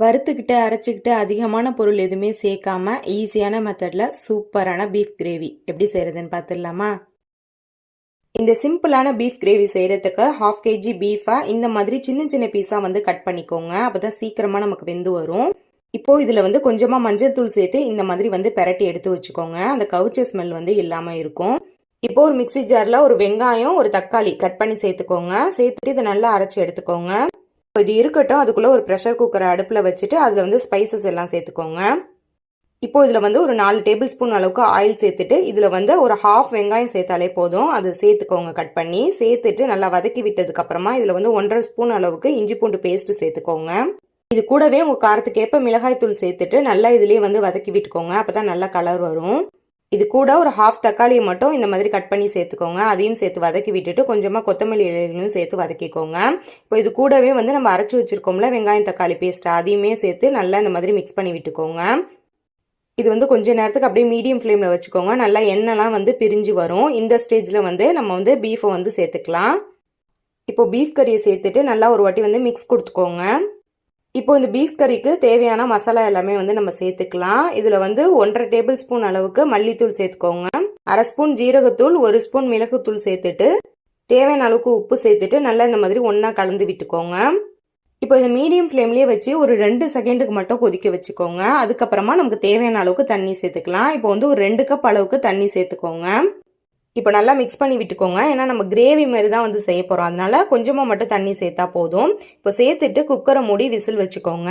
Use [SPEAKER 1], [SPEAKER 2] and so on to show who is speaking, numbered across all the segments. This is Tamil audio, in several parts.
[SPEAKER 1] வறுத்துக்கிட்டு அரைச்சிக்கிட்டு அதிகமான பொருள் எதுவுமே சேர்க்காம ஈஸியான மெத்தடில் சூப்பரான பீஃப் கிரேவி எப்படி செய்கிறதுன்னு பார்த்துடலாமா இந்த சிம்பிளான பீஃப் கிரேவி செய்கிறதுக்கு ஹாஃப் கேஜி பீஃபை இந்த மாதிரி சின்ன சின்ன பீஸாக வந்து கட் பண்ணிக்கோங்க. அப்போ தான் சீக்கிரமாக நமக்கு வெந்து வரும். இப்போ இதில் வந்து கொஞ்சமாக மஞ்சள் தூள் சேர்த்து இந்த மாதிரி வந்து பெரட்டி எடுத்து வச்சுக்கோங்க. அந்த கவுச்ச ஸ்மெல் வந்து இல்லாமல் இருக்கும். இப்போ ஒரு மிக்ஸி ஜாரில் ஒரு வெங்காயம் ஒரு தக்காளி கட் பண்ணி சேர்த்துக்கோங்க. சேர்த்துட்டு இதை நல்லா அரைச்சி எடுத்துக்கோங்க. இது இருக்கட்டும் அதுக்குள்ளே ஒரு ப்ரெஷர் குக்கரை அடுப்பில் வச்சுட்டு அதில் வந்து ஸ்பைசஸ் எல்லாம் சேர்த்துக்கோங்க. இப்போ இதில் வந்து ஒரு நாலு டேபிள் ஸ்பூன் அளவுக்கு ஆயில் சேர்த்துட்டு இதில் வந்து ஒரு ஹாஃப் வெங்காயம் சேர்த்தாலே போதும். அது சேர்த்துக்கோங்க கட் பண்ணி. சேர்த்துட்டு நல்லா வதக்கி விட்டதுக்கப்புறமா இதில் வந்து ஒன்றரை ஸ்பூன் அளவுக்கு இஞ்சி பூண்டு பேஸ்ட் சேர்த்துக்கோங்க. இது கூடவே உங்கள் காரத்துக்கேற்ப மிளகாய் தூள் சேர்த்துட்டு நல்லா இதுலேயே வந்து வதக்கி விட்டுக்கோங்க. அப்போ தான் நல்லா கலர் வரும். இது கூட ஒரு ஹாஃப் தக்காளியை மட்டும் இந்த மாதிரி கட் பண்ணி சேர்த்துக்கோங்க. அதையும் சேர்த்து வதக்கி விட்டுட்டு கொஞ்சமாக கொத்தமல்லி இலைகளையும் சேர்த்து வதக்கிக்கோங்க. இப்போ இது கூடவே வந்து நம்ம அரைச்சி வச்சிருக்கோம்ல வெங்காயம் தக்காளி பேஸ்ட் அதையுமே சேர்த்து நல்லா இந்த மாதிரி மிக்ஸ் பண்ணி விட்டுக்கோங்க. இது வந்து கொஞ்ச நேரத்துக்கு அப்படியே மீடியம் ஃப்ளேமில் வச்சுக்கோங்க. நல்லா எண்ணெய்லாம் வந்து பிரிஞ்சு வரும். இந்த ஸ்டேஜில் வந்து நம்ம வந்து பீஃபை வந்து சேர்த்துக்கலாம். இப்போ பீஃப் கறியை சேர்த்துட்டு நல்லா ஒரு வாட்டி வந்து மிக்ஸ் கொடுத்துக்கோங்க. இப்போ இந்த பீஃப் கறிக்கு தேவையான மசாலா எல்லாமே வந்து நம்ம சேர்த்துக்கலாம். இதில் வந்து ஒன்றரை டேபிள் ஸ்பூன் அளவுக்கு மல்லித்தூள் சேர்த்துக்கோங்க. அரை ஸ்பூன் ஜீரகத்தூள் ஒரு ஸ்பூன் மிளகுத்தூள் சேர்த்துட்டு தேவையான அளவுக்கு உப்பு சேர்த்துட்டு நல்லா இந்த மாதிரி ஒன்றா கலந்து விட்டுக்கோங்க. இப்போ இந்த மீடியம் ஃப்ளேம்லேயே வச்சு ஒரு ரெண்டு செகண்டுக்கு மட்டும் கொதிக்க வச்சுக்கோங்க. அதுக்கப்புறமா நமக்கு தேவையான அளவுக்கு தண்ணி சேர்த்துக்கலாம். இப்போ வந்து ஒரு ரெண்டு கப் அளவுக்கு தண்ணி சேர்த்துக்கோங்க. இப்போ நல்லா மிக்ஸ் பண்ணி விட்டுக்கோங்க. ஏன்னா நம்ம கிரேவி மாதிரி தான் வந்து செய்ய போகிறோம் அதனால கொஞ்சமாக மட்டும் தண்ணி சேர்த்தா போதும். இப்போ சேர்த்துட்டு குக்கரை மூடி விசில் வச்சுக்கோங்க.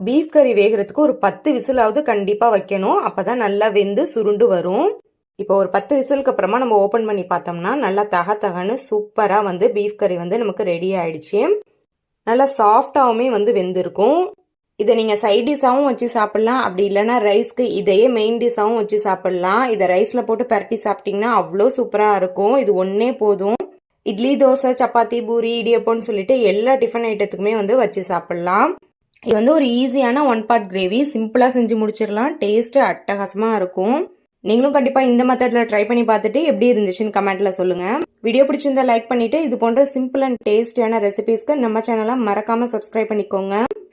[SPEAKER 1] பீஃப் கறி வேகிறதுக்கு ஒரு பத்து விசிலாவது கண்டிப்பாக வைக்கணும். அப்போ தான் நல்லா வெந்து சுருண்டு வரும். இப்போ ஒரு பத்து விசிலுக்கு அப்புறமா நம்ம ஓப்பன் பண்ணி பார்த்தோம்னா நல்லா தக தகன்னு சூப்பராக வந்து பீஃப் கறி வந்து நமக்கு ரெடி ஆயிடுச்சு. நல்லா சாஃப்டாகவுமே வந்து வெந்திருக்கும். இதை நீங்கள் சைட் டிஷ்ஷாகவும் வச்சு சாப்பிட்லாம். அப்படி இல்லைன்னா ரைஸ்க்கு இதையே மெயின் டிஷ்ஷாகவும் வச்சு சாப்பிட்லாம். இதை ரைஸில் போட்டு பரட்டி சாப்பிட்டிங்கன்னா அவ்வளோ சூப்பராக இருக்கும். இது ஒன்றே போதும். இட்லி தோசை சப்பாத்தி பூரி இடியப்போன்னு சொல்லிட்டு எல்லா டிஃபன் ஐட்டத்துக்குமே வந்து வச்சு சாப்பிட்லாம். இது வந்து ஒரு ஈஸியான ஒன் பார்ட் கிரேவி சிம்பிளாக செஞ்சு முடிச்சிடலாம். டேஸ்ட்டு அட்டகாசமாக இருக்கும். நீங்களும் கண்டிப்பாக இந்த மெத்தடில் ட்ரை பண்ணி பார்த்துட்டு எப்படி இருந்துச்சுன்னு கமெண்ட்டில் சொல்லுங்கள் வீடியோ பிடிச்சிருந்தா லைக் பண்ணிவிட்டு இது போன்ற சிம்பிள் அண்ட் டேஸ்டியான ரெசிபீஸ்க்கு நம்ம சேனலை மறக்காமல் சப்ஸ்கிரைப் பண்ணிக்கோங்க.